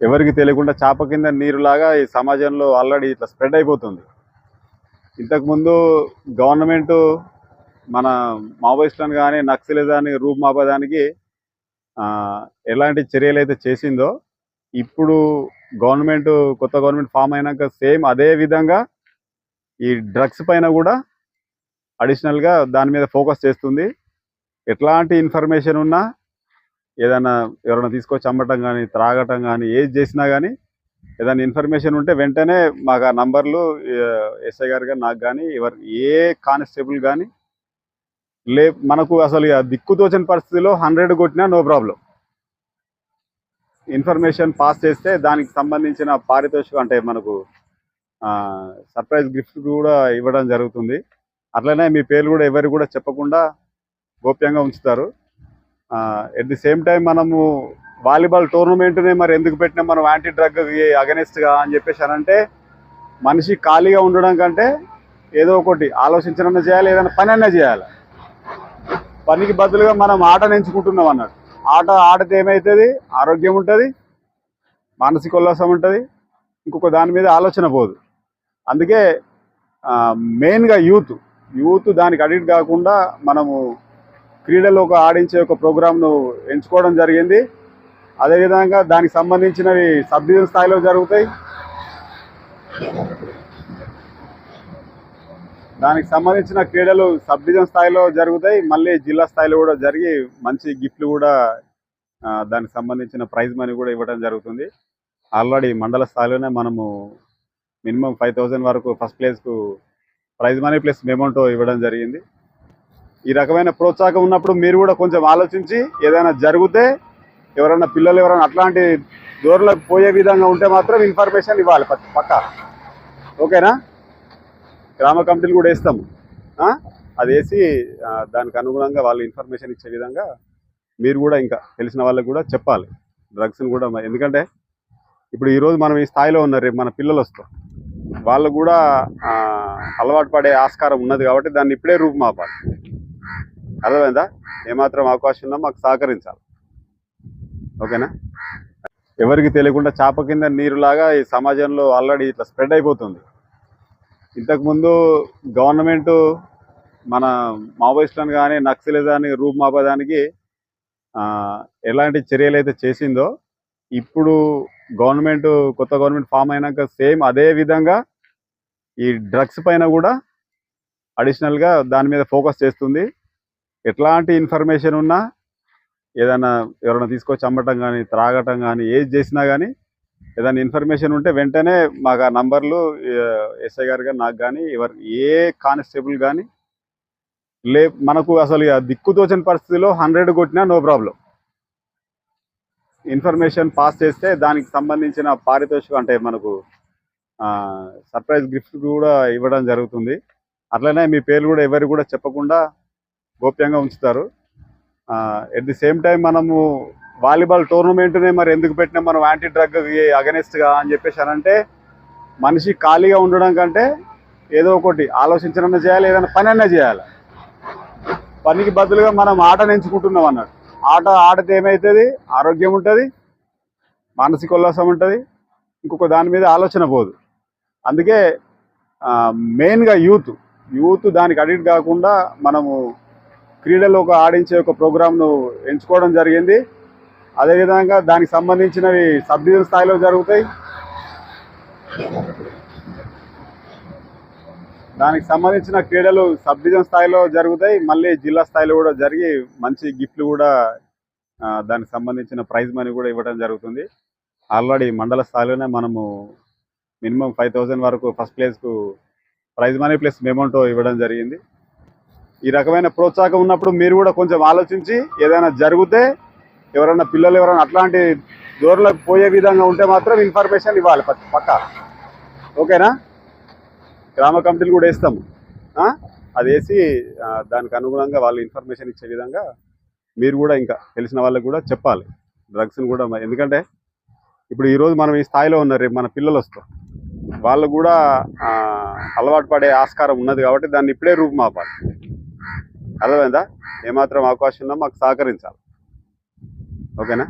ఎవరికి తెలియకుండా చాప కింద నీరులాగా ఈ సమాజంలో ఆల్రెడీ ఇట్లా స్ప్రెడ్ అయిపోతుంది. ఇంతకుముందు గవర్నమెంట్ మన మావోయిస్టులను కానీ నక్సలిజాన్ని రూపుమాపడానికి ఆ, ఎలాంటి చర్యలు అయితే చేసిందో ఇప్పుడు గవర్నమెంట్ కొత్త గవర్నమెంట్ ఫామ్ అయినాక సేమ్ అదే విధంగా ఈ డ్రగ్స్ పైన కూడా అడిషనల్గా దాని మీద ఫోకస్ చేస్తుంది. ఎట్లాంటి ఇన్ఫర్మేషన్ ఉన్నా ఏదైనా ఎవరైనా తీసుకొచ్చి అమ్మటం కానీ త్రాగటం కానీ ఏది చేసినా కానీ ఏదైనా ఇన్ఫర్మేషన్ ఉంటే వెంటనే మాకు ఆ నంబర్లు ఎస్ఐ గారు కానీ నాకు కానీ ఎవరు ఏ కానిస్టేబుల్ కానీ లే మనకు అసలు ఇక దిక్కుతోచని పరిస్థితిలో హండ్రెడ్ కొట్టినా నో ప్రాబ్లం. ఇన్ఫర్మేషన్ పాస్ చేస్తే దానికి సంబంధించిన పారితోషికం అంటే మనకు సర్ప్రైజ్ గిఫ్ట్ కూడా ఇవ్వడం జరుగుతుంది. అట్లనే మీ పేర్లు కూడా ఎవరు కూడా చెప్పకుండా గోప్యంగా ఉంచుతారు. ఎట్ ది సేమ్ టైం మనము వాలీబాల్ టోర్నమెంట్నే మరి ఎందుకు పెట్టినా మనం యాంటీ డ్రగ్ అగనెస్ట్గా అని చెప్పేసి అని అంటే మనిషి ఖాళీగా ఉండడం కంటే ఏదో ఒకటి ఆలోచించడన్నా చేయాలి ఏదైనా పని అన్నా చేయాలి. పనికి బదులుగా మనం ఆటను ఎంచుకుంటున్నాం అన్నట్టు. ఆట ఆడితే ఏమవుతుంది ఆరోగ్యం ఉంటుంది మానసిక ఉల్లాసం ఉంటుంది ఇంకొక దాని మీద ఆలోచన పోదు. అందుకే మెయిన్గా యూత్. యూత్ దానికి అడిక్ట్ కాకుండా మనము క్రీడలో ఒక ఆడించే ఒక ప్రోగ్రామ్ను ఎంచుకోవడం జరిగింది. అదేవిధంగా దానికి సంబంధించినవి సబ్ డివిజన్ స్థాయిలో జరుగుతాయి. దానికి సంబంధించిన క్రీడలు సబ్ డివిజన్ స్థాయిలో జరుగుతాయి. మళ్ళీ జిల్లా స్థాయిలో కూడా జరిగి మంచి గిఫ్ట్లు కూడా దానికి సంబంధించిన ప్రైజ్ మనీ కూడా ఇవ్వడం జరుగుతుంది. ఆల్రెడీ మండల స్థాయిలోనే మనము మినిమం ఫైవ్ థౌజండ్ వరకు ఫస్ట్ ప్లేస్కు ప్రైజ్ మనీ ప్లస్ మెమౌంటో ఇవ్వడం జరిగింది. ఈ రకమైన ప్రోత్సాహం ఉన్నప్పుడు మీరు కూడా కొంచెం ఆలోచించి ఏదైనా జరిగితే ఎవరైనా పిల్లలు ఎవరైనా అట్లాంటి దూరంలోకి పోయే విధంగా ఉంటే మాత్రం ఇన్ఫర్మేషన్ ఇవ్వాలి పక్క పక్కా. ఓకేనా? గ్రామ కమిటీలు కూడా వేస్తాము. అది వేసి దానికి అనుగుణంగా వాళ్ళు ఇన్ఫర్మేషన్ ఇచ్చే విధంగా మీరు కూడా ఇంకా తెలిసిన వాళ్ళకి కూడా చెప్పాలి. డ్రగ్స్ని కూడా ఎందుకంటే ఇప్పుడు ఈరోజు మనం ఈ స్థాయిలో ఉన్నారు రేపు మన పిల్లలు వస్తాం. వాళ్ళు కూడా అలవాటు పడే ఆస్కారం ఉన్నది కాబట్టి దాన్ని ఇప్పుడే రూపుమాపాలి. అర్థమైందా? ఏమాత్రం అవకాశం ఉందో మాకు సహకరించాలి. ఓకేనా? ఎవరికి తెలియకుండా చాప కింద నీరులాగా ఈ సమాజంలో ఆల్రెడీ ఇట్లా స్ప్రెడ్ అయిపోతుంది. ఇంతకుముందు గవర్నమెంట్ మన మావోయిస్టులను కానీ నక్సలిజాన్ని రూపుమాపడానికి ఆ, ఎలాంటి చర్యలు అయితే చేసిందో ఇప్పుడు గవర్నమెంట్ కొత్త గవర్నమెంట్ ఫామ్ అయినాక సేమ్ అదే విధంగా ఈ డ్రగ్స్ పైన కూడా అడిషనల్గా దాని మీద ఫోకస్ చేస్తుంది. ఎట్లాంటి ఇన్ఫర్మేషన్ ఉన్నా ఏదైనా ఎవరైనా తీసుకొచ్చి అమ్మటం కానీ త్రాగటం కానీ ఏది చేసినా కానీ ఏదైనా ఇన్ఫర్మేషన్ ఉంటే వెంటనే మాకు ఆ నంబర్లు ఎస్ఐ గారు కానీ నాకు కానీ ఎవరు ఏ కానిస్టేబుల్ కానీ లే మనకు అసలు దిక్కుతోచిన దిక్కుతోచని పరిస్థితిలో హండ్రెడ్ కొట్టినా నో ప్రాబ్లం. ఇన్ఫర్మేషన్ పాస్ చేస్తే దానికి సంబంధించిన పారితోషికం అంటే మనకు సర్ప్రైజ్ గిఫ్ట్ కూడా ఇవ్వడం జరుగుతుంది. అట్లనే మీ పేర్లు కూడా ఎవరు కూడా చెప్పకుండా గోప్యంగా ఉంచుతారు. ఎట్ ది సేమ్ టైం మనము వాలీబాల్ టోర్నమెంట్నే మరి ఎందుకు పెట్టినా? మనం యాంటీ డ్రగ్ అగనెస్ట్గా అని చెప్పేసి అంటే మనిషి ఖాళీగా ఉండడం కంటే ఏదో ఒకటి ఆలోచించడం చేయాలి ఏదైనా పని అన్నా చేయాలి. పనికి బదులుగా మనం ఆటను ఎంచుకుంటున్నాం అన్నాడు. ఆట ఆడితే ఏమవుతుంది ఆరోగ్యం ఉంటుంది మానసిక ఉల్లాసం ఉంటుంది ఇంకొక దాని మీద ఆలోచన పోదు. అందుకే మెయిన్గా యూత్ యూత్ దానికి అడిక్ట్ కాకుండా మనము క్రీడలో ఒక ఆడించే ఒక ప్రోగ్రామ్ను ఎంచుకోవడం జరిగింది. అదేవిధంగా దానికి సంబంధించినవి సబ్ డివిజన్ స్థాయిలో జరుగుతాయి. దానికి సంబంధించిన క్రీడలు సబ్ డివిజన్ స్థాయిలో జరుగుతాయి. మళ్ళీ జిల్లా స్థాయిలో కూడా జరిగి మంచి గిఫ్ట్లు కూడా దానికి సంబంధించిన ప్రైజ్ మనీ కూడా ఇవ్వడం జరుగుతుంది. ఆల్రెడీ మండల స్థాయిలోనే మనము మినిమం ఫైవ్ వరకు ఫస్ట్ ప్లేస్కు ప్రైజ్ మనీ ప్లస్ మెమౌంటో ఇవ్వడం జరిగింది. ఈ రకమైన ప్రోత్సాహం ఉన్నప్పుడు మీరు కూడా కొంచెం ఆలోచించి ఏదైనా జరిగితే ఎవరైనా పిల్లలు ఎవరైనా అట్లాంటి దూరంలోకి పోయే విధంగా ఉంటే మాత్రం ఇన్ఫర్మేషన్ ఇవ్వాలి పక్క పక్కా. ఓకేనా? గ్రామ కమిటీలు కూడా వేస్తాము. అది వేసి దానికి అనుగుణంగా వాళ్ళు ఇన్ఫర్మేషన్ ఇచ్చే విధంగా మీరు కూడా ఇంకా తెలిసిన వాళ్ళకి కూడా చెప్పాలి. డ్రగ్స్ని కూడా ఎందుకంటే ఇప్పుడు ఈరోజు మనం ఈ స్థాయిలో ఉన్నారు రేపు మన పిల్లలు వస్తాం. వాళ్ళు కూడా అలవాటు పడే ఆస్కారం ఉన్నది కాబట్టి దాన్ని ఇప్పుడే రూపుమాపాలి. అర్థమైందా? ఏమాత్రం అవకాశం ఉన్నా మాకు సహకరించాలి. ఓకేనా?